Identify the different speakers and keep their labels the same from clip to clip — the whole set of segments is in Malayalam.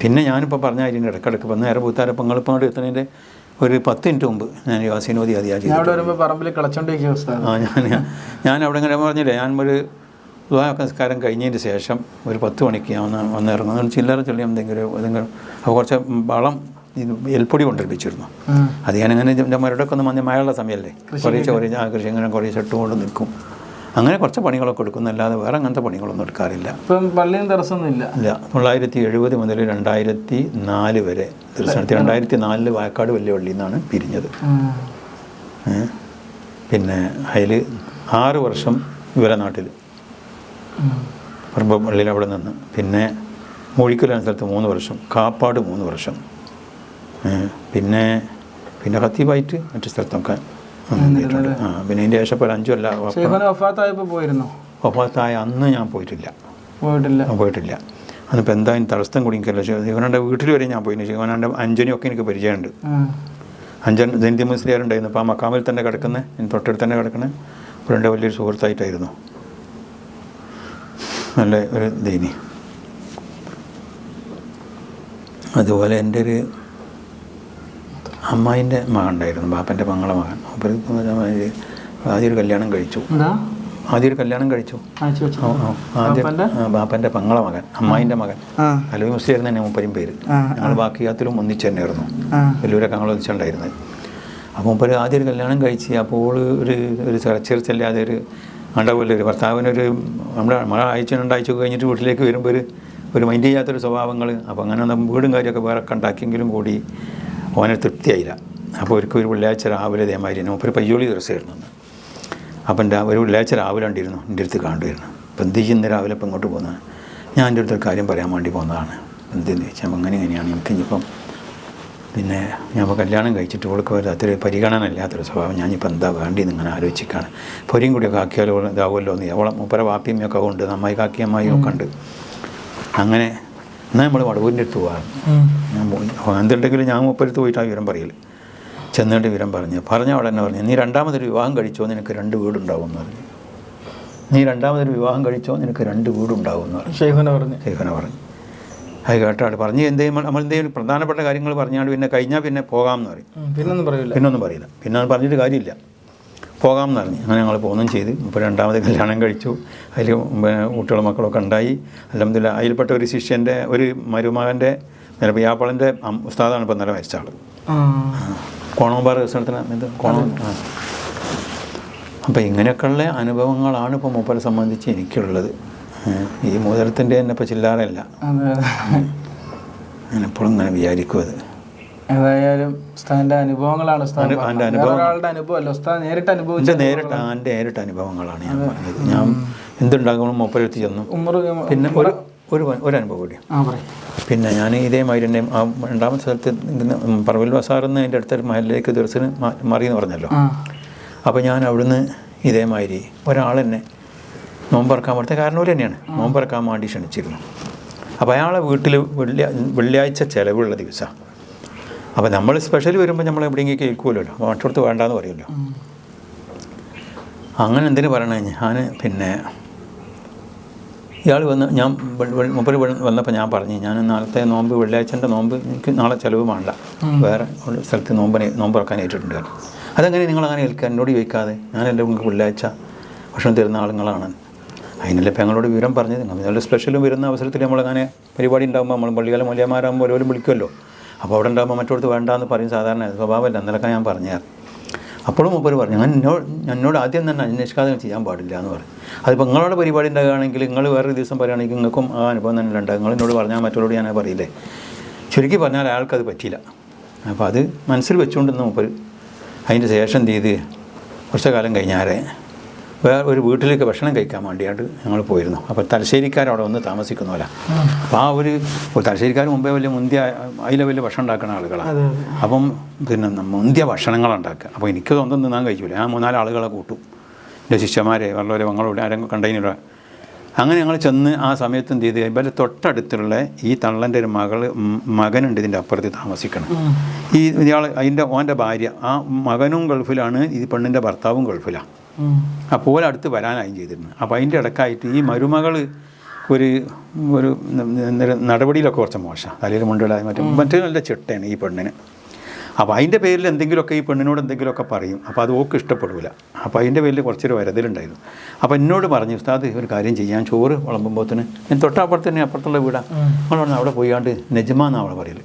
Speaker 1: പിന്നെ ഞാനിപ്പോൾ പറഞ്ഞ അതിന്റെ ഇടക്കിടക്ക് ഇപ്പം നേരെ പൂത്താരപ്പം നിങ്ങളിപ്പോൾ അങ്ങോട്ട് എത്തുന്നതിന്റെ ഒരു പത്ത് മിനിറ്റ് മുമ്പ് ഞാൻ യാസീനോദി അതിയാ
Speaker 2: ഞാൻ അവിടെ വരുമ്പോൾ പറമ്പിൽ
Speaker 1: ആ ഞാൻ ഞാൻ അവിടെ ഇങ്ങനെ പറഞ്ഞില്ലേ ഞാൻ ഒരു വിവാഹ സംസ്കാരം കഴിഞ്ഞതിന് ശേഷം ഒരു പത്ത് മണിക്ക് ഞാൻ വന്ന് വന്നിറങ്ങും അതുകൊണ്ട് ചില്ലറ ചൊല്ലി എന്തെങ്കിലും എന്തെങ്കിലും കുറച്ച് വളം എൽപ്പൊടി കൊണ്ടുവരിപ്പിച്ചിരുന്നു
Speaker 2: ഉം.
Speaker 1: അത് ഞാനിങ്ങനെ എന്റെ മരടൊക്കെ ഒന്ന് മഞ്ഞ മഴയുള്ള സമയമല്ലേ കുറേ ആ കൃഷി ഇങ്ങനെ കുറേ ചട്ടുകൊണ്ട് നിൽക്കും. അങ്ങനെ കുറച്ച് പണികളൊക്കെ എടുക്കുന്നല്ലാതെ വേറെ അങ്ങനത്തെ പണികളൊന്നും എടുക്കാറില്ല.
Speaker 2: ഇപ്പം പള്ളിയും തടസ്സമൊന്നുമില്ല ഇല്ല.
Speaker 1: തൊള്ളായിരത്തി എഴുപത് മുതൽ രണ്ടായിരത്തി നാല് വരെ തീർച്ചയായിട്ടും രണ്ടായിരത്തി നാലിൽ വായക്കാട് വലിയ പള്ളിയിൽ നിന്നാണ് പിരിഞ്ഞത്. പിന്നെ അതിൽ ആറ് വർഷം ഇവരെ നാട്ടിൽ. പറമ്പ പള്ളിയിൽ അവിടെ നിന്ന്. പിന്നെ മൂഴിക്കൽ എന്ന സ്ഥലത്ത് മൂന്ന് വർഷം. കാപ്പാട് മൂന്ന് വർഷം. പിന്നെ പിന്നെ ഖത്തീബായിട്ട് മറ്റു സ്ഥലത്തൊക്കെ ആ പിന്നെ അതിന്റെ ശേഷം ഒരു അഞ്ചു
Speaker 2: വഫാത്തായപ്പോൾ പോയിരുന്നോ?
Speaker 1: ഒപ്പാത്തായ അന്ന് ഞാൻ പോയിട്ടില്ല.
Speaker 2: പോയിട്ടില്ല.
Speaker 1: പോയിട്ടില്ല. അന്നിപ്പോൾ എന്തായാലും തടസ്സം കുടിക്കല്ലോ ശിവനന്റെ വീട്ടിൽ വരെ ഞാൻ പോയിന്. ശിവനാണ്ടെ അഞ്ചനെയൊക്കെ എനിക്ക് പരിചയമുണ്ട്. അഞ്ചൻ ജയന്തി മുസ്ലിയാരുണ്ടായിരുന്നു. അപ്പോൾ ആ മക്കാമിൽ തന്നെ കിടക്കുന്ന തൊട്ടടുത്ത് തന്നെ കിടക്കുന്ന. അപ്പോൾ എന്റെ വലിയൊരു സുഹൃത്തായിട്ടായിരുന്നു. നല്ല ഒരു ദൈനി. അതുപോലെ എന്റെ ഒരു അമ്മായിന്റെ മകൻ ഉണ്ടായിരുന്നു ബാപ്പന്റെ മംഗള മകൻ. ആദ്യം ഒരു കല്യാണം കഴിച്ചു. ആദ്യം ഒരു കല്യാണം കഴിച്ചു.
Speaker 2: അയച്ചു
Speaker 1: ആദ്യം ബാപ്പന്റെ? പങ്ങളെ മകൻ അമ്മായിന്റെ മകൻ. അലവി മുസ്ലിം തന്നെ മുപ്പരും പേര്. ഞങ്ങൾ ബാക്കി ബാക്കിയാത്തിലും ഒന്നിച്ച് തന്നെയായിരുന്നു. വലിയൊരൊക്കെ ഞങ്ങൾ ഒന്നിച്ചുണ്ടായിരുന്നത് അപ്പോൾ മുപ്പര് ആദ്യം ഒരു കല്യാണം കഴിച്ച് അപ്പോൾ ഒരു ഒരു ചെറിച്ചല്ലാതെ ഒരു ഉണ്ടാവില്ല ഒരു ഭർത്താവിനൊരു നമ്മുടെ മഴ ആഴ്ച രണ്ടാഴ്ച കഴിഞ്ഞിട്ട് വീട്ടിലേക്ക് വരുമ്പോൾ ഒരു ഒരു മൈൻഡ് ചെയ്യാത്തൊരു സ്വഭാവങ്ങൾ അപ്പോൾ അങ്ങനെ വീടും കാര്യമൊക്കെ വേറെ ഉണ്ടാക്കിയെങ്കിലും കൂടി ഓനെ തൃപ്തിയായില്ല. അപ്പോൾ ഒരിക്കൽ ഒരു വെള്ളിയാഴ്ച രാവിലെ ഇതേമാതിരി മൂപ്പർ പയ്യോളി ദിവസമായിരുന്നു അന്ന്. അപ്പം എന്റെ ഒരു വെള്ളിയാഴ്ച രാവിലെ ഉണ്ടായിരുന്നു എന്റെ അടുത്ത് കാണുമായിരുന്നു അപ്പം എന്ത് ചെയ്യുന്ന രാവിലെ ഇപ്പം ഇങ്ങോട്ട് പോകുന്നത്? ഞാൻ എന്റെ അടുത്ത് ഒരു കാര്യം പറയാൻ വേണ്ടി പോകുന്നതാണ്. എന്തെന്ന് ചോദിച്ചാൽ അങ്ങനെ ഇങ്ങനെയാണ്. എനിക്ക് ഇനിയിപ്പം പിന്നെ ഞാൻ ഇപ്പോൾ കല്യാണം കഴിച്ചിട്ട് ഓൾക്ക് ഒരു അത്ര പരിഗണന ഇല്ലാത്തൊരു സ്വഭാവം. ഞാനിപ്പോൾ എന്താ വേണ്ടിയെന്ന് ഇങ്ങനെ ആലോചിക്കാണ് പൊരിയും കൂടിയൊക്കെ ആക്കിയാലോ ഇതാവുമല്ലോ എന്ന്. അവളെ മുപ്പര വാപ്പിയമ്മയൊക്കെ ഉണ്ട് നമ്മായി കാക്കി ഒക്കെ ഉണ്ട്. അങ്ങനെ എന്നാൽ നമ്മൾ വടവൂരിന്റെ അടുത്ത്
Speaker 2: പോകാം
Speaker 1: ഞാൻ എന്തുണ്ടെങ്കിലും ഞാൻ മുപ്പരത്ത് പോയിട്ട് ആ വിവരം പറയൽ ചെന്നിട്ട് വിവരം പറഞ്ഞു. പറഞ്ഞ അവിടെ തന്നെ പറഞ്ഞു നീ രണ്ടാമതൊരു വിവാഹം കഴിച്ചോ? നിനക്ക് രണ്ട് വീടുണ്ടാവും എന്ന് പറഞ്ഞു. നീ രണ്ടാമതൊരു വിവാഹം കഴിച്ചോ? നിനക്ക് രണ്ട് വീടുണ്ടാവും എന്ന് പറഞ്ഞു.
Speaker 2: ഷെയ്ഖുന പറഞ്ഞു.
Speaker 1: ശേഖന പറഞ്ഞു. അത് കേട്ടാട് പറഞ്ഞ് എന്തെങ്കിലും നമ്മൾ എന്തെങ്കിലും പ്രധാനപ്പെട്ട കാര്യങ്ങൾ പറഞ്ഞാണ്ട് പിന്നെ കഴിഞ്ഞാൽ പിന്നെ പോകാമെന്ന് പറയും.
Speaker 2: പിന്നൊന്നും
Speaker 1: പറയില്ല പിന്നൊന്നും പറയില്ല പിന്നെ പറഞ്ഞിട്ട് കാര്യമില്ല. പോകാമെന്ന് പറഞ്ഞു അങ്ങനെ ഞങ്ങൾ പോകുന്നും ചെയ്ത്. ഇപ്പോൾ രണ്ടാമത് കല്യാണം കഴിച്ചു. അതിൽ കുട്ടികളും മക്കളൊക്കെ ഉണ്ടായി. അല്ലെന്നില്ല അതിൽപ്പെട്ട ഒരു ശിഷ്യന്റെ ഒരു മരുമകന്റെ നിലപ്പിയാപ്പളന്റെ ഉസ്താദാണ് ഇപ്പം നില മരിച്ച ആൾ കോണോമ്പാറ സ്ഥലത്തിന് ഇത് കോണോ അപ്പോൾ ഇങ്ങനെയൊക്കെയുള്ള അനുഭവങ്ങളാണ് ഇപ്പോൾ മൂപ്പരെ സംബന്ധിച്ച് എനിക്കുള്ളത്. ഈ മൂതലത്തിന്റെ തന്നെ ഇപ്പോൾ ചില്ലാറല്ല ഞാൻ എപ്പോഴും ഇങ്ങനെ വിചാരിക്കും അത്.
Speaker 2: ഏതായാലും ഉസ്താദിന്റെ അനുഭവങ്ങളാണ് ഒരാളുടെ അനുഭവമല്ല ഉസ്താദ് നേരിട്ട് അനുഭവിച്ച
Speaker 1: നേരിട്ട് എന്റെ നേരിട്ട് അനുഭവങ്ങളാണ് ഞാൻ പറഞ്ഞത്. ഞാൻ എന്തുണ്ടാകുമ്പോൾ മൂപ്പരെടുത്ത് ചെന്നു. പിന്നെ ഒരു ഒരു ഒരു അനുഭവം കൂടി. പിന്നെ ഞാൻ ഇതേ തന്നെ ആ രണ്ടാമത്തെ സ്ഥലത്ത് പറവിൽ ബസാറിന്ന് എന്റെ അടുത്തൊരു മഹലിലേക്ക് ദിവസത്തിന് മാറി എന്ന് പറഞ്ഞല്ലോ. അപ്പോൾ ഞാൻ അവിടുന്ന് ഇതേമാതിരി ഒരാൾ ഒരാളെന്നെ നോമ്പറക്കാൻ പറഞ്ഞ കാരണം ഒരു തന്നെയാണ്. നോമ്പറക്കാൻ വേണ്ടി ക്ഷണിച്ചിരുന്നു. അപ്പോൾ അയാളെ വീട്ടിൽ വെള്ളിയാ വെള്ളിയാഴ്ച ചിലവുള്ള ദിവസമാണ് അപ്പോൾ നമ്മൾ സ്പെഷ്യൽ വരുമ്പോൾ നമ്മൾ എവിടെയെങ്കിലും കേൾക്കുമല്ലോ മറ്റടുത്ത് വേണ്ടാന്ന് പറയുമല്ലോ. അങ്ങനെ എന്തിനു പറയണേ? ഞാൻ പിന്നെ ഇയാൾ വന്ന് ഞാൻ മുപ്പത് വന്നപ്പോൾ ഞാൻ പറഞ്ഞു ഞാൻ നാളത്തെ നോമ്പ് വെള്ളിയാഴ്ചന്റെ നോമ്പ് എനിക്ക് നാളെ ചിലവ് വേണ്ട. വേറെ സ്ഥലത്ത് നോമ്പിനെ നോമ്പ് ഇറക്കാൻ ഏറ്റിട്ടുണ്ട്. അതെങ്ങനെ നിങ്ങൾ അങ്ങനെ ഏൽക്കുക എന്നോട് ചോദിക്കാതെ. ഞാൻ എന്റെ നിങ്ങൾക്ക് വെള്ളിയാഴ്ച ഭക്ഷണം തരുന്ന ആളുകളാണ്. അതിനല്ലേ ഇപ്പം ഞങ്ങളോട് വിവരം പറഞ്ഞത്? നിങ്ങളുടെ സ്പെഷ്യലും വരുന്ന അവസരത്തിൽ നമ്മളങ്ങനെ പരിപാടി ഉണ്ടാകുമ്പോൾ നമ്മൾ പള്ളികാലം മൂല്യമാരാകുമ്പോൾ ഓരോരും വിളിക്കുമല്ലോ അപ്പോൾ അവിടെ ഉണ്ടാകുമ്പോൾ മറ്റോടത്ത് വേണ്ട എന്ന് പറയും സാധാരണ. സ്വഭാവമല്ല. എന്നൊക്കെ ഞാൻ പറഞ്ഞാൽ അപ്പോഴും മുപ്പര് പറഞ്ഞു ഞാൻ എന്നോട് എന്നോട് ആദ്യം തന്നെ അന്വേഷിക്കാതെ ചെയ്യാൻ പാടില്ല എന്ന് പറഞ്ഞു. അതിപ്പോൾ നിങ്ങളുടെ പരിപാടി ഉണ്ടാകുകയാണെങ്കിൽ നിങ്ങൾ വേറൊരു ദിവസം പറയുകയാണെങ്കിൽ നിങ്ങൾക്കും ആ അനുഭവം തന്നെ ഉണ്ടാകും. നിങ്ങൾ എന്നോട് പറഞ്ഞാൽ മറ്റുള്ളവരോട് ഞാൻ പറയില്ലേ? ചുരുക്കി പറഞ്ഞാൽ അയാൾക്കത് പറ്റിയില്ല. അപ്പോൾ അത് മനസ്സിൽ വെച്ചുകൊണ്ടിരുന്ന മുപ്പര് അതിന്റെ ശേഷം എന്ത് ചെയ്ത്? കുറച്ച് കാലം കഴിഞ്ഞാരെ വേറെ ഒരു വീട്ടിലേക്ക് ഭക്ഷണം കഴിക്കാൻ വേണ്ടിയായിട്ട് ഞങ്ങൾ പോയിരുന്നു. അപ്പോൾ തലശ്ശേരിക്കാർ അവിടെ വന്ന് താമസിക്കുന്നവരാ അപ്പോൾ ആ ഒരു തലശ്ശേരിക്കാർ മുമ്പേ വലിയ മുന്തിയ അതിലെ വലിയ ഭക്ഷണം ഉണ്ടാക്കുന്ന ആളുകളാണ്. അപ്പം പിന്നെ മുന്തിയ ഭക്ഷണങ്ങൾ ഉണ്ടാക്കുക. അപ്പോൾ എനിക്ക് സ്വന്തം തിന്നാൻ കഴിച്ചില്ല ഞാൻ മൂന്നാൽ ആളുകളെ കൂട്ടും. എന്റെ ശിഷ്യന്മാരെ വളരെ ഞങ്ങളോട് ആരെങ്കിലും കണ്ടെയ്നറെ അങ്ങനെ ഞങ്ങൾ ചെന്ന് ആ സമയത്ത് എന്ത് ചെയ്ത് ഇവരെ തൊട്ടടുത്തുള്ള ഈ തള്ളന്റെ ഒരു മകൾ മകനുണ്ട് ഇതിന്റെ അപ്പുറത്ത് താമസിക്കണം. ഈ ഇയാൾ അതിന്റെ ഓന്റെ ഭാര്യ. ആ മകനും ഗൾഫിലാണ് ഈ പെണ്ണിന്റെ ഭർത്താവും ഗൾഫിലാണ്. അപ്പോൾ അടുത്ത് വരാനായും ചെയ്തിരുന്നു. അപ്പോൾ അതിന്റെ ഇടക്കായിട്ട് ഈ മരുമകൾ ഒരു ഒരു നടപടിയിലൊക്കെ കുറച്ച് മോശമാണ്. തലയിൽ മുണ്ടിടാതെ മറ്റേ മറ്റേ നല്ല ചിട്ടയാണ് ഈ പെണ്ണിന്. അപ്പോൾ അതിന്റെ പേരിൽ എന്തെങ്കിലുമൊക്കെ ഈ പെണ്ണിനോട് എന്തെങ്കിലുമൊക്കെ പറയും. അപ്പോൾ അത് ഓക്ക് ഇഷ്ടപ്പെടില്ല അപ്പോൾ അതിന്റെ പേരിൽ കുറച്ചൊരു വരതലുണ്ടായിരുന്നു. അപ്പോൾ എന്നോട് പറഞ്ഞു ഉസ്താദ് ഒരു കാര്യം ചെയ്യാൻ ചോറ് വിളമ്പുമ്പോഴത്തേന് ഞാൻ തൊട്ടപ്പുറത്ത് തന്നെ അപ്പുറത്തുള്ള വീടാണ് പറഞ്ഞു അവിടെ പോയാണ്ട് നെജ്മ എന്നാണ് അവിടെ പറയൽ.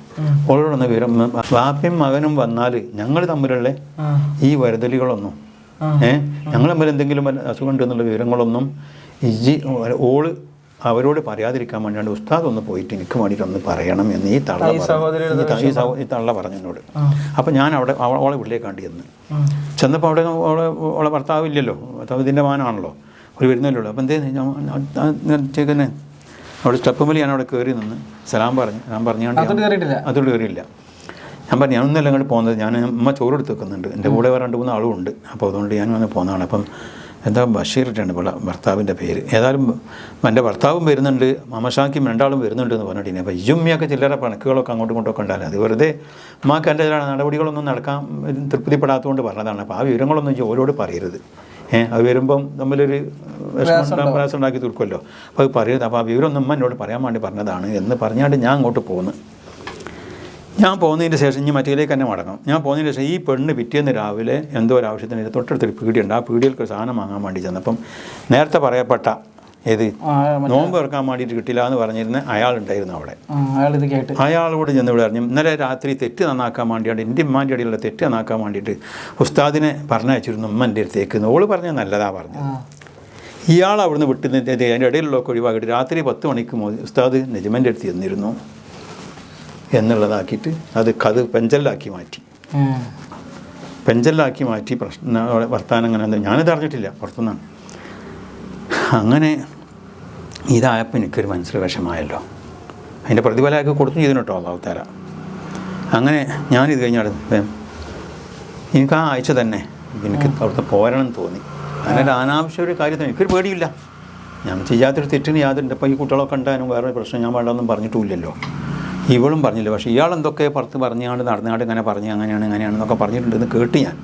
Speaker 1: അവളോടൊന്ന് വിവരം വാപ്പയും മകനും വന്നാൽ ഞങ്ങൾ തമ്മിലുള്ള ഈ വരതലുകളൊന്നും ഏ? ഞങ്ങൾ തമ്മിൽ എന്തെങ്കിലും അസുഖം ഉണ്ടെന്നുള്ള വിവരങ്ങളൊന്നും ഇജി ഓൾ അവരോട് പറയാതിരിക്കാൻ വേണ്ടിയാണ് ഉസ്താദ് ഒന്ന് പോയിട്ട് എനിക്ക് വേണ്ടിയിട്ട് ഒന്ന് പറയണം എന്ന് ഈ തള്ള
Speaker 2: ഈ
Speaker 1: ഈ തള്ള പറഞ്ഞു എന്നോട്. അപ്പം ഞാൻ അവിടെ അവ- അവളെ വീട്ടിലേക്ക് കണ്ടി ചെന്ന്. ചെന്നപ്പോൾ അവിടെ അവളെ അവളെ ഭർത്താവ് ഇല്ലല്ലോ. ഭർത്താവ് ഇതിന്റെ മാനാണല്ലോ ഒരു വരുന്നല്ലേ ഉള്ളൂ അപ്പം എന്തേ ഞാൻ ചേക്കന്നെ അവിടെ സ്റ്റെപ്പ് മലി ഞാൻ അവിടെ കയറി നിന്ന് സലാം പറഞ്ഞു ഞാൻ പറഞ്ഞാണ്ട് അതോട് കയറിയില്ല ഞാൻ പറഞ്ഞു ഞാനൊന്നുമല്ല അങ്ങോട്ട് പോകുന്നത്. ഞാൻ അമ്മ ചോറ് എടുത്ത് വെക്കുന്നുണ്ട്. എന്റെ കൂടെ രണ്ട് മൂന്ന് ആളും ഉണ്ട് അപ്പോൾ അതുകൊണ്ട് ഞാൻ വന്ന് പോകുന്നതാണ് അപ്പം എന്താ ബഷീറിട്ടാണ് ഭർത്താവിന്റെ പേര്. ഏതായാലും എന്റെ ഭർത്താവും വരുന്നുണ്ട്. മാമശാക്കും രണ്ടാളും വരുന്നുണ്ട് എന്ന് പറഞ്ഞിട്ട് അപ്പോൾ ഇജുമ്മിയൊക്കെ ചില്ലറ പണക്കുകളൊക്കെ അങ്ങോട്ടും ഇങ്ങോട്ടൊക്കെ ഉണ്ടായാലും അത് വെറുതെ അമ്മയ്ക്ക് എന്റെ നടപടികളൊന്നും നടക്കാൻ തൃപ്തിപ്പെടാത്തതുകൊണ്ട് പറഞ്ഞതാണ്. അപ്പോൾ ആ വിവരങ്ങളൊന്നും ഓരോട് പറയരുത്. ഏഹ് അത് വരുമ്പം തമ്മിലൊരു പ്രയാസം ഉണ്ടാക്കി തീർക്കുമല്ലോ. അപ്പോൾ അത് പറയരുത്. അപ്പോൾ ആ വിവരമൊന്നും അമ്മ എന്നോട് പറയാൻ വേണ്ടി പറഞ്ഞതാണ്. എന്ന് പറഞ്ഞാണ്ട് ഞാൻ അങ്ങോട്ട് പോകുന്നു ഞാൻ പോകുന്നതിന് ശേഷം ഇനി മറ്റേലേക്ക് തന്നെ മടങ്ങും. ഞാൻ പോകുന്നതിന് ശേഷം ഈ പെണ്ണ് പിറ്റേന്ന് രാവിലെ എന്തോ ഒരു ആവശ്യത്തിന് തൊട്ടടുത്തൊരു പീടിയുണ്ട്. ആ പീടികൾക്ക് ഒരു സാധനം വാങ്ങാൻ വേണ്ടി ചെന്നപ്പം നേരത്തെ പറയപ്പെട്ട ഏത് നോമ്പ് ഇറക്കാൻ വേണ്ടിയിട്ട് കിട്ടില്ല എന്ന് പറഞ്ഞിരുന്ന അയാളുണ്ടായിരുന്നു അവിടെ. അയാളോട് ചെന്ന് ഇവിടെ അറിഞ്ഞു ഇന്നലെ രാത്രി തെറ്റ് നന്നാക്കാൻ വേണ്ടിയാണ് എന്റെ ഉമ്മാന്റെ അടിയിലുള്ള തെറ്റ് നന്നാക്കാൻ വേണ്ടിയിട്ട് ഉസ്താദിനെ പറഞ്ഞയച്ചിരുന്നു ഉമ്മന്റെ അടുത്തേക്ക് എന്ന്. ഓൾ പറഞ്ഞ നല്ലതാ
Speaker 2: പറഞ്ഞു
Speaker 1: ഇയാൾ അവിടുന്ന് വിട്ട് അതിന്റെ ഇടയിലുള്ള ഒഴിവാക്കിയിട്ട് രാത്രി പത്ത് മണിക്ക് ഉസ്താദ് നെജ്മന്റെ അടുത്ത് ചെന്നിരുന്നു. എന്നുള്ളതാക്കിയിട്ട് അത് കത് പെഞ്ചലിലാക്കി മാറ്റി. പെഞ്ചലിലാക്കി മാറ്റി പ്രശ്ന വർത്താനം അങ്ങനെ എന്താ ഞാനിത് അറിഞ്ഞിട്ടില്ല പുറത്തുനിന്നാണ്. അങ്ങനെ ഇതായപ്പോൾ എനിക്കൊരു മനസ്സിൽ വിഷമായല്ലോ അതിന്റെ പ്രതിഫലമൊക്കെ കൊടുത്തു ചെയ്തിന് കേട്ടോ അള്ളാഹുത്താര അങ്ങനെ ഞാനിത് കഴിഞ്ഞാൽ എനിക്ക് ആ ആഴ്ച തന്നെ എനിക്ക് അവിടുത്തെ പോരണം എന്ന് തോന്നി. അങ്ങനെ അനാവശ്യ ഒരു കാര്യത്തിന് എനിക്കൊരു പേടിയില്ല ഞാൻ ചെയ്യാത്തൊരു തെറ്റിന് യാതൊരു ഇപ്പം ഈ കുട്ടികളൊക്കെ ഉണ്ടായാലും വേറെ പ്രശ്നം ഞാൻ വേണ്ടെന്നും പറഞ്ഞിട്ടുമില്ലല്ലോ. ഇവളും പറഞ്ഞില്ല. പക്ഷേ ഇയാൾ എന്തൊക്കെ പുറത്ത് പറഞ്ഞാണ്ട് നടന്നാണ്ട് ഇങ്ങനെ പറഞ്ഞു അങ്ങനെയാണ് ഇങ്ങനെയാണെന്നൊക്കെ പറഞ്ഞിട്ടുണ്ടെന്ന് കേട്ട് ഞാൻ.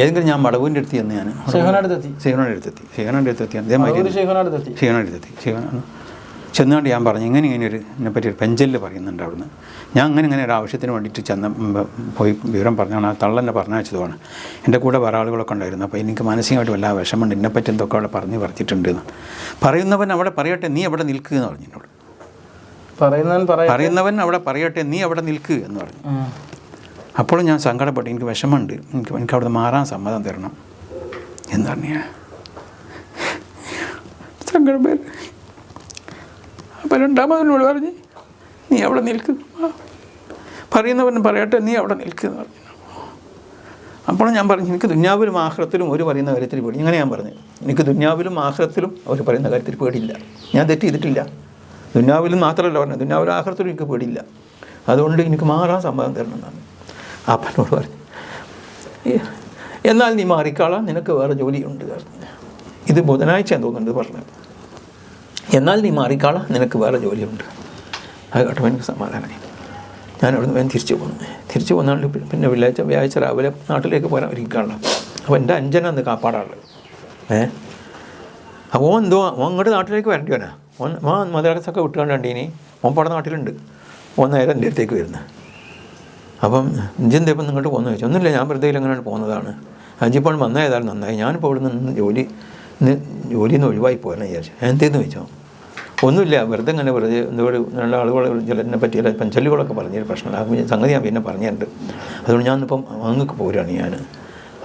Speaker 1: ഏതെങ്കിലും ഞാൻ മടവിന്റെ അടുത്ത് ചെന്ന് ഞാൻ
Speaker 2: ഷെയ്ഖുനടുത്തെത്തി
Speaker 1: ശിവനോട് അടുത്തെത്തി. അതേമാതിരി ശിവനോട് അടുത്തെത്തി ശിവൻ ചെന്നുകൊണ്ട് ഞാൻ പറഞ്ഞു ഇങ്ങനെ ഇങ്ങനെ ഒരു എന്നെപ്പറ്റി ഒരു പെഞ്ചലിൽ പറയുന്നുണ്ട് അവിടുന്ന്? ഞാൻ അങ്ങനെ ഇങ്ങനെ ഒരു ആവശ്യത്തിന് വേണ്ടിയിട്ട് ചെന്ന പോയി വിവരം പറഞ്ഞാണ്. ആ തള്ളെന്നെ പറഞ്ഞയച്ചതുമാണ്. എന്റെ കൂടെ വേറെ ആളുകളൊക്കെ ഉണ്ടായിരുന്നു. അപ്പോൾ എനിക്ക് മാനസികമായിട്ട് വല്ല വിഷമമുണ്ട്. എന്നെപ്പറ്റി എന്തൊക്കെ അവിടെ പറഞ്ഞ് പറഞ്ഞിട്ടുണ്ട് എന്ന്. പറയുന്നവൻ അവിടെ പറയട്ടെ നീ അവിടെ നിൽക്കുക എന്ന് പറഞ്ഞു എന്നോട്.
Speaker 2: പറയുന്നവൻ
Speaker 1: അവിടെ പറയട്ടെ നീ അവിടെ നിൽക്ക് എന്ന് പറഞ്ഞു.
Speaker 2: അപ്പോൾ
Speaker 1: അപ്പോഴും ഞാൻ സങ്കടപ്പെട്ടു. എനിക്ക് വിഷമമുണ്ട്. എനിക്ക് എനിക്ക് അവിടെ മാറാൻ സമ്മതം തരണം എന്ന് പറഞ്ഞ. ഞാൻ സങ്കടം വരും അപ്പം രണ്ടാമതിനോട് പറഞ്ഞ് നീ അവിടെ നിൽക്ക്. പറയുന്നവൻ പറയട്ടെ നീ അവിടെ നിൽക്ക് എന്ന് പറഞ്ഞു. അപ്പോൾ ഞാൻ പറഞ്ഞു എനിക്ക് ദുന്യാവിലും ആഹ്രത്തിലും ഒരു പറയുന്ന കാര്യത്തിൽ പേടി. ഇങ്ങനെ ഞാൻ പറഞ്ഞു. എനിക്ക് ദുന്യാവിലും ആഹ്രത്തിലും അവർ പറയുന്ന കാര്യത്തിൽ പേടിയില്ല. ഞാൻ തെറ്റ് ചെയ്തിട്ടില്ല. ദുന്യാവിലും മാത്രമല്ല പറഞ്ഞത്. ദുന്യാവിലും ആഹ്റത്തിലും എനിക്ക് പേടിയില്ല. അതുകൊണ്ട് എനിക്ക് മാറാൻ സമ്മതം തരണം എന്നാണ്. അപ്പനോട് പറഞ്ഞു എന്നാൽ നീ മാറിക്കാളാം. നിനക്ക് വേറെ ജോലിയുണ്ട്. ഇത് ബുധനാഴ്ച തോന്നുന്നുണ്ട് പറഞ്ഞത്. എന്നാൽ നീ മാറിക്കാളാം. നിനക്ക് വേറെ ജോലിയുണ്ട്. അത് കേട്ടപ്പോൾ എനിക്ക് സമാധാനമായി. ഞാൻ അവിടുന്ന് വേഗം തിരിച്ചു പോന്നു. തിരിച്ചു പോന്നാണ്ട് പിന്നെ വെള്ളിയാഴ്ച വ്യാഴ്ച രാവിലെ നാട്ടിലേക്ക് പോരാൻ ഒരുക്കാണല്ലോ അപ്പോൾ എന്റെ അഞ്ചനാന്ന് കാപ്പാടാണ് ഏ? അപ്പോൾ എന്തോ അങ്ങോട്ട് നാട്ടിലേക്ക് വരേണ്ടി വരാ ഓൻ ഓൻ മദ്രാസൊക്കെ വിട്ടുകൊണ്ടാണ്ട് ഇനി ഓൻ പട നാട്ടിലുണ്ട്. ഓൻ നേരെ എന്റെ അടുത്തേക്ക് വരുന്നത് അപ്പം ഇഞ്ചെന്താ ഇപ്പം നിങ്ങോട്ട് പോകുന്ന ചോദിച്ചു. ഒന്നുമില്ല ഞാൻ വെറുതെ എങ്ങനെയാണ് പോകുന്നതാണ്. അഞ്ചിപ്പോൾ വന്നതായാലും നന്നായി. ഞാനിപ്പോൾ ഇവിടെ നിന്ന് ജോലി ജോലിയിൽ നിന്ന് ഒഴിവായി പോകാനാണ് വിചാരിച്ചു എന്തേന്ന് ചോദിച്ചോ ഒന്നുമില്ല വെറുതെ ഇങ്ങനെ വെറുതെ എന്തോട് നല്ല ആളുകൾ ചിലതിനെ പറ്റിയല്ല പഞ്ചല്ലുകളൊക്കെ പറഞ്ഞൊരു പ്രശ്നമില്ല സംഗതി ഞാൻ പിന്നെ പറഞ്ഞിട്ടുണ്ട്. അതുകൊണ്ട് ഞാനിപ്പം അങ്ങക്ക് പോരാണ് ഞാൻ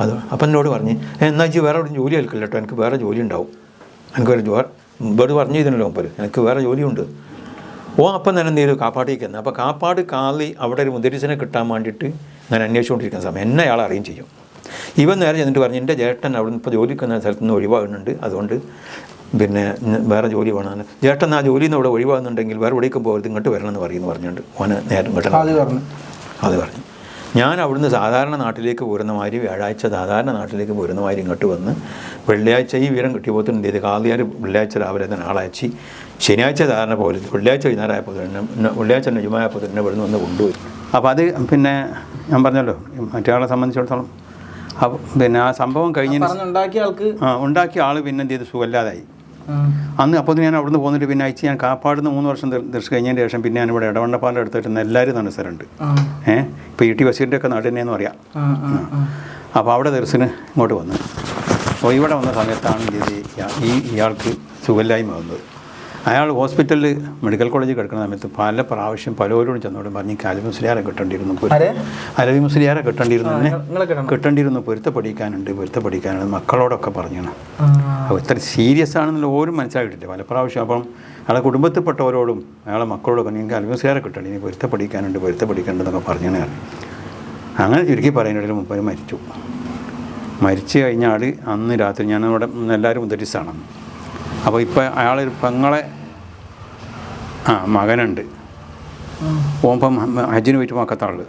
Speaker 1: അത് അപ്പം എന്നോട് പറഞ്ഞ് "ഏ, എന്നാ ഇജ്ജ് വേറെ ജോലി ഏൽക്കില്ല കേട്ടോ. എനിക്ക് വേറെ ജോലി ഉണ്ടാവും. എനിക്ക് വേറെ ഇവിടെ പറഞ്ഞു ഇതിനല്ലോ മുമ്പ് എനിക്ക് വേറെ ജോലിയുണ്ട്. ഓ അപ്പം തന്നെ എന്ത് ചെയ്തു? കാപ്പാടേക്ക് എന്ന് അപ്പോൾ കാപ്പാട് കാളി അവിടെ ഒരു മുതിരിച്ചനെ കിട്ടാൻ വേണ്ടിയിട്ട് ഞാൻ അന്വേഷിച്ചുകൊണ്ടിരിക്കുന്ന സമയം എന്നെ അയാൾ അറിയും ചെയ്യും. ഇവൻ നേരെ ചെന്നിട്ട് പറഞ്ഞു എന്റെ ജേട്ടൻ അവിടെ നിന്ന് ഇപ്പോൾ ജോലിക്ക് വന്ന സ്ഥലത്ത് നിന്ന് ഒഴിവാകുന്നുണ്ട്. അതുകൊണ്ട് പിന്നെ വേറെ ജോലി വേണമെന്ന് ജേട്ടൻ ആ ജോലിയിൽ നിന്ന് ഇവിടെ ഒഴിവാകുന്നുണ്ടെങ്കിൽ വേറെ എവിടേക്കും പോകരുത്. ഇങ്ങോട്ട് വരണമെന്ന് പറയുന്നു പറഞ്ഞുകൊണ്ട്. ഓന് നേരം ഇങ്ങോട്ട് അത് പറഞ്ഞു. ഞാൻ അവിടുന്ന് സാധാരണ നാട്ടിലേക്ക് പോരുന്ന മാതിരി വ്യാഴാഴ്ച സാധാരണ നാട്ടിലേക്ക് പോരുന്ന മാതിരി ഇങ്ങോട്ട് വന്ന് വെള്ളിയാഴ്ച ഈ വിവരം കിട്ടിയപ്പോൾ എന്ത് ചെയ്ത്? കാളിയാർ വെള്ളിയാഴ്ച രാവിലെ തന്നെ ആളയച്ച് ശനിയാഴ്ച സാധാരണ പോലെ വെള്ളിയാഴ്ച വൈകുന്നേരമായപ്പോൾ തന്നെ വെള്ളിയാഴ്ച തന്നെ ജുമായപ്പോൾ തന്നെ ഇവിടുന്ന് വന്ന് കൊണ്ടുപോയി. അപ്പോൾ അത് പിന്നെ ഞാൻ പറഞ്ഞല്ലോ മറ്റേ ആളെ സംബന്ധിച്ചിടത്തോളം പിന്നെ ആ സംഭവം കഴിഞ്ഞ
Speaker 2: പറഞ്ഞുണ്ടാക്കിയ ആൾക്ക്
Speaker 1: ആ ഉണ്ടാക്കിയ ആൾ പിന്നെ എന്ത് ചെയ്ത്? സുഖമില്ലാതായി. അന്ന് അപ്പോൾ ഞാൻ അവിടുന്ന് പോന്നിട്ട് പിന്നെ അയച്ച് ഞാൻ കാപ്പാടുന്ന മൂന്ന് വർഷം ദർശിച്ച് കഴിഞ്ഞതിന് ശേഷം പിന്നെ ഞാൻ ഇവിടെ ഇടവണ്ണപ്പാലം എടുത്തിട്ട് എല്ലാവരും തന്നെ സ്ഥലമുണ്ട്. ഏഹ് ഇപ്പോൾ ഇ ടി ബഷീറിന്റെ ഒക്കെ നാട് തന്നെയെന്ന് പറയാം. അപ്പോൾ അവിടെ ദർശന് ഇങ്ങോട്ട് വന്നു. അപ്പോൾ ഇവിടെ വന്ന സമയത്താണ് ഈ ഇയാൾക്ക് സുഖമില്ലായ്മ വന്നത്. അയാൾ ഹോസ്പിറ്റലിൽ മെഡിക്കൽ കോളേജിൽ കിടക്കുന്ന സമയത്ത് പല പ്രാവശ്യം പലരോടും ചെന്നോടും പറഞ്ഞ് കാലി മുസ്ലിയാരെ കിട്ടേണ്ടിയിരുന്നു? അലവി മുസ്ലിയാരെ കിട്ടേണ്ടിയിരുന്നു എന്നെ
Speaker 2: കിട്ടേണ്ടിയിരുന്നു പൊരുത്ത
Speaker 1: പഠിക്കാനുണ്ട് പൊരുത്ത പഠിക്കാനുണ്ട് മക്കളോടൊക്കെ
Speaker 2: പറഞ്ഞാണ്.
Speaker 1: അപ്പോൾ ഇത്ര സീരിയസ് ആണെന്നുള്ള ഓരും മനസ്സിലാക്കിയിട്ടില്ല പല പ്രാവശ്യം അപ്പം അയാളെ കുടുംബത്തിൽപ്പെട്ടവരോടും അയാളെ മക്കളോടൊക്കെ എനിക്ക് മുസ്ലിയാരെ കിട്ടണം ഇനി പൊരുത്ത പഠിക്കാനുണ്ട് പൊരുത്ത പഠിക്കേണ്ടതെന്നൊക്കെ പറഞ്ഞു അങ്ങനെ ചുരുക്കി പറയുന്നതിൽ മുമ്പ് മരിച്ചു. മരിച്ചു കഴിഞ്ഞാൽ അന്ന് രാത്രി ഞാൻ അവിടെ എല്ലാവരും മുദ്രിസാണ് അപ്പോൾ ഇപ്പോൾ അയാൾ പെങ്ങളെ ആ മകനുണ്ട്. ഓമ്പം ഹജ്ജിന് പോയിട്ട്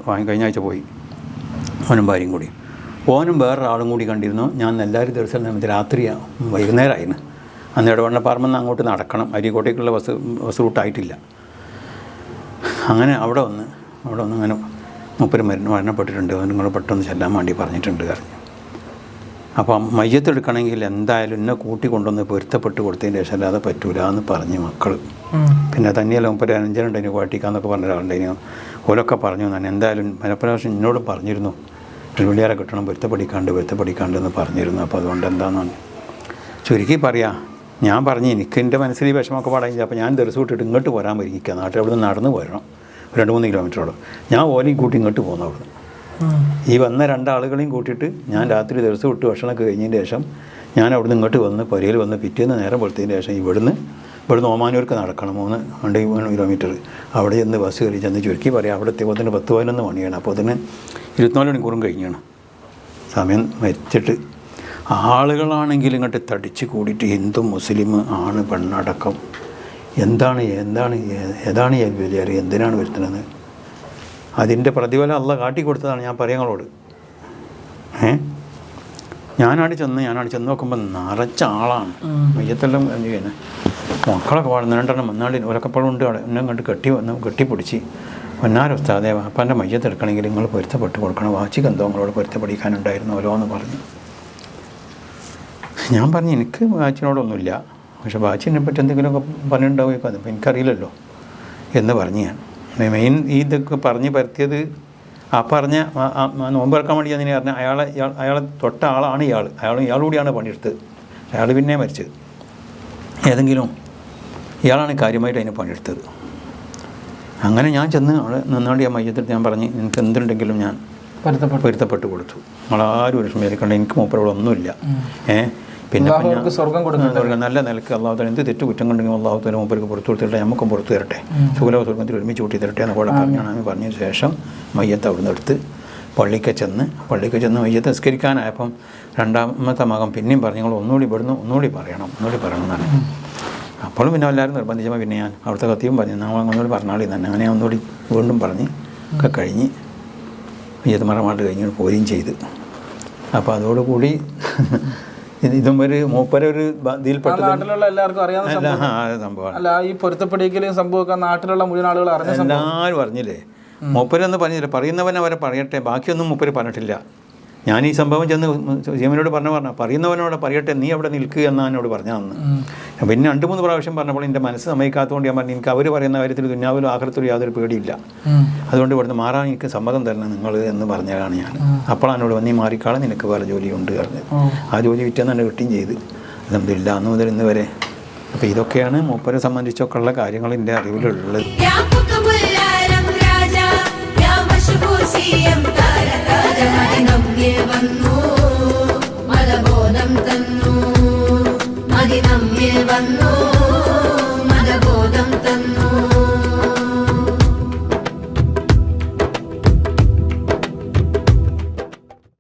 Speaker 1: വാങ്ങി കഴിഞ്ഞ ആഴ്ച പോയി. ഓനും ഭാര്യയും കൂടി. ഓനും വേറൊരാളും കൂടി കണ്ടിരുന്നു. ഞാൻ എല്ലാവരും ദിവസം നേരത്തെ രാത്രി വൈകുന്നേരമായിരുന്നു അന്ന് ഇടവണ്ണ പറമ്പെന്ന് അങ്ങോട്ട് നടക്കണം. അരിക്കോട്ടേക്കുള്ള ബസ് ബസ് റൂട്ടായിട്ടില്ല. അങ്ങനെ അവിടെ വന്ന് അവിടെ വന്ന് അങ്ങനെ മുപ്പര് മരണപ്പെട്ടിട്ടുണ്ട്. നിങ്ങൾ പെട്ടെന്ന് ചെല്ലാൻ വേണ്ടി പറഞ്ഞിട്ടുണ്ട്. പറഞ്ഞു അപ്പം മയ്യത്തെടുക്കണമെങ്കിൽ എന്തായാലും എന്നെ കൂട്ടി കൊണ്ടുവന്ന് പൊരുത്തപ്പെട്ട് കൊടുത്തതിന് ശേഷം അല്ലാതെ പറ്റൂല എന്ന് പറഞ്ഞ് മക്കൾ. പിന്നെ തന്നെയല്ല മുപ്പത് അഞ്ചനുണ്ടായിരുന്നു പാട്ടിക്കാന്നൊക്കെ പറഞ്ഞ ഒരാളുണ്ടായിരുന്നു ഓലൊക്കെ പറഞ്ഞു ഞാൻ എന്തായാലും പലപ്രാവശ്യം എന്നോട് പറഞ്ഞിരുന്നു. വെള്ളിയാരെ കിട്ടണം പൊരുത്തപ്പെടിക്കാണ്ട് പൊരുത്തപ്പെടിക്കാണ്ട് എന്ന് പറഞ്ഞിരുന്നു. അപ്പോൾ അതുകൊണ്ട് എന്താണെന്ന് ചുരുക്കി പറയാം ഞാൻ പറഞ്ഞു എനിക്ക് എന്റെ മനസ്സിൽ ഈ വിഷമമൊക്കെ പാടാൻ അപ്പോൾ ഞാൻ ദിവസം വിട്ടിട്ട് ഇങ്ങോട്ട് പോരാൻ വരിക നാട്ടിൽ അവിടെ നിന്ന് നടന്ന് പോരണം രണ്ട് മൂന്ന് കിലോമീറ്ററോളം. ഞാൻ ഓലയും കൂട്ടി ഇങ്ങോട്ട് പോകുന്നു അവിടുന്ന്. ഈ വന്ന രണ്ടാളുകളെയും കൂട്ടിയിട്ട് ഞാൻ രാത്രി ദിവസം വിട്ട് ഭക്ഷണമൊക്കെ കഴിഞ്ഞതിന് ശേഷം ഞാൻ അവിടുന്ന് ഇങ്ങോട്ട് വന്ന് പുരയിൽ വന്ന് പിറ്റേന്ന് നേരം വെളുത്തതിന് ശേഷം ഇവിടുന്ന് ഇവിടുന്ന് ഓമാനൂർക്ക് നടക്കണം മൂന്ന് രണ്ട് മൂന്ന് കിലോമീറ്റർ അവിടെ ചെന്ന് ബസ് കയറി ചെന്ന് ചുരുക്കി പറയാം. അവിടെ എത്തിയപ്പോൾ തന്നെ പത്ത് പതിനൊന്ന് മണിയാണ്. അപ്പോൾ അതിന് ഇരുപത്തിനാല് മണിക്കൂറും കഴിഞ്ഞാണ്. സമയം മരിച്ചിട്ട് ആളുകളാണെങ്കിൽ ഇങ്ങോട്ട് തടിച്ച് കൂടിയിട്ട് ഹിന്ദു മുസ്ലിം ആണ് പെണ്ണടക്കം. എന്താണ് എന്താണ് ഏതാണ് വലിയ എന്തിനാണ് വരുത്തുന്നത്? അതിന്റെ പ്രതിഫലം അല്ല കാട്ടിക്കൊടുത്തതാണ് ഞാൻ പറയങ്ങളോട്. ഏ? ഞാനാണ് ചെന്ന് ഞാനാണ് ചെന്ന് നോക്കുമ്പോൾ നിറച്ച ആളാണ്. മയ്യത്തെല്ലാം ചെയ്യുന്നത് മക്കളൊക്കെ പാടുന്ന രണ്ടെണ്ണം വന്നാളിന് ഒരക്കപ്പഴം ഉണ്ട് അവിടെ എന്നെ കണ്ട് കെട്ടി വന്ന് കെട്ടിപ്പിടിച്ച് പൊന്നാരൊസ്താതെ അപ്പന്റെ മയ്യത്തെടുക്കണമെങ്കിൽ നിങ്ങൾ പൊരുത്തപ്പെട്ട് കൊടുക്കണം. വാച്ചി ഗന്ധങ്ങളോട് പൊരുത്തപ്പെടിക്കാനുണ്ടായിരുന്നല്ലോ എന്ന് പറഞ്ഞു. ഞാൻ പറഞ്ഞു എനിക്ക് വാച്ചിനോടൊന്നുമില്ല. പക്ഷെ വാച്ചിനെ പറ്റി എന്തെങ്കിലുമൊക്കെ പറഞ്ഞിട്ടുണ്ടാവുകയൊക്കെ അതിപ്പോൾ എനിക്കറിയില്ലല്ലോ എന്ന് പറഞ്ഞു ഞാൻ. മെയിൻ ഈ ഇതൊക്കെ പറഞ്ഞ് പരത്തിയത് ആ പറഞ്ഞ നോമ്പിറക്കാൻ ആ- ആ നോമ്പ് ഇറക്കാൻ വേണ്ടി അതിനെ പറഞ്ഞ അയാളെ അയാളെ തൊട്ട ആളാണ് ഇയാൾ. അയാൾ ഇയാളുകൂടിയാണ് പണിയെടുത്തത്. അയാൾ പിന്നെ മരിച്ചത്. ഏതെങ്കിലും ഇയാളാണ് കാര്യമായിട്ട് അതിനെ പണിയെടുത്തത്. അങ്ങനെ ഞാൻ ചെന്ന് അവിടെ നിന്നുകൊണ്ട് ഞാൻ മയ്യത്തെടുത്ത് ഞാൻ പറഞ്ഞ് എനിക്ക് എന്തുണ്ടെങ്കിലും ഞാൻ
Speaker 2: പൊരുത്തപ്പെട്ടു.
Speaker 1: പൊരുത്തപ്പെട്ട് കൊടുത്തു. നമ്മളാരും ഒരു വിചാരിക്കണ്ട. എനിക്ക് മൂപ്പരോടൊന്നുമില്ല ഏഹ് പിന്നെ
Speaker 2: സ്വർഗം കൊടുക്കട്ടെ.
Speaker 1: നല്ല നിലയ്ക്ക് അള്ളാഹുത്തല എന്ത് തെറ്റ് കുറ്റം കണ്ടെങ്കിൽ അള്ളാഹുത്തല മുമ്പേക്ക് പുറത്തു കൊടുത്തിട്ട് നമുക്കും പുറത്തു തരട്ടെ. സുഖലോ സ്വർഗത്തിൽ ഒരുമിച്ച് കൂട്ടി തരട്ടെ എന്ന് കൂടെ പറഞ്ഞാണ് പറഞ്ഞ ശേഷം മയ്യത്ത് അവിടുന്ന് എടുത്ത് പള്ളിക്ക് ചെന്ന് പള്ളിക്ക് ചെന്ന് മയ്യത്ത് നിസ്കരിക്കാനായപ്പം രണ്ടാമത്തെ മകം പിന്നെയും പറഞ്ഞു നിങ്ങൾ ഒന്നുകൂടി ഇവിടുന്ന് ഒന്നുകൂടി പറയണം ഒന്നുകൂടി പറയണം എന്നാണ്. അപ്പോഴും പിന്നെ എല്ലാവരും നിർബന്ധിച്ചപ്പോൾ പിന്നെ ഞാൻ അവിടുത്തെ കത്തിയും പറഞ്ഞു നമ്മൾ ഒന്നുകൂടി പറഞ്ഞാളി തന്നെ. അങ്ങനെ ഒന്നുകൂടി വീണ്ടും പറഞ്ഞ് ഒക്കെ കഴിഞ്ഞ് മയ്യത്ത് മറമാട്ട് കഴിഞ്ഞ് പോവുകയും ചെയ്ത്. അപ്പോൾ അതോടുകൂടി ഇത് ഒരു മൂപ്പര ഒരു
Speaker 2: നാട്ടിലുള്ള എല്ലാവർക്കും അറിയാവുന്ന
Speaker 1: അല്ല
Speaker 2: സംഭവം
Speaker 1: സംഭവമാണ്.
Speaker 2: അല്ല ഈ പൊരുത്തപ്പെടിക്കലും സംഭവമൊക്കെ നാട്ടിലുള്ള മുഴുവൻ ആളുകൾ അറിഞ്ഞ
Speaker 1: എല്ലാവരും പറഞ്ഞില്ലേ മൂപ്പരൊന്നും പറഞ്ഞില്ല? പറയുന്നവൻ അവരെ പറയട്ടെ ബാക്കിയൊന്നും മൂപ്പര് പറഞ്ഞിട്ടില്ല. ഞാൻ ഈ സംഭവം ചെന്ന് ജീവനോട് പറഞ്ഞു പറഞ്ഞു പറയുന്നവനോട് പറയട്ടെ നീ അവിടെ നിൽക്കുക എന്നാണ് എന്നോട് പറഞ്ഞതെന്ന് പിന്നെ രണ്ട് മൂന്ന് പ്രാവശ്യം പറഞ്ഞപ്പോൾ എന്റെ മനസ്സ് സമ്മതിക്കാത്തതുകൊണ്ട് ഞാൻ പറഞ്ഞു എനിക്ക് അവർ പറയുന്ന കാര്യത്തിൽ ദുന്യാവിലും ആഹ്ലത്തിലും യാതൊരു പേടിയില്ല. അതുകൊണ്ട് ഇവിടുന്ന് മാറാൻ എനിക്ക് സമ്മതം തരണം നിങ്ങൾ എന്ന് പറഞ്ഞതാണ് ഞാൻ. അപ്പോഴാണ് എന്നോട് വന്ന് മാറിക്കാളെ നിനക്ക് വേറെ ജോലിയുണ്ട് പറഞ്ഞത് ആ ജോലി വിറ്റെന്ന് തന്നെ കിട്ടുകയും ചെയ്ത്. അലഹമില്ല അന്ന് മുതൽ ഇന്ന് വരെ. അപ്പോൾ ഇതൊക്കെയാണ് മൂപ്പരെ സംബന്ധിച്ചൊക്കെയുള്ള കാര്യങ്ങൾ എന്റെ അറിവിലുള്ളത്.
Speaker 3: No.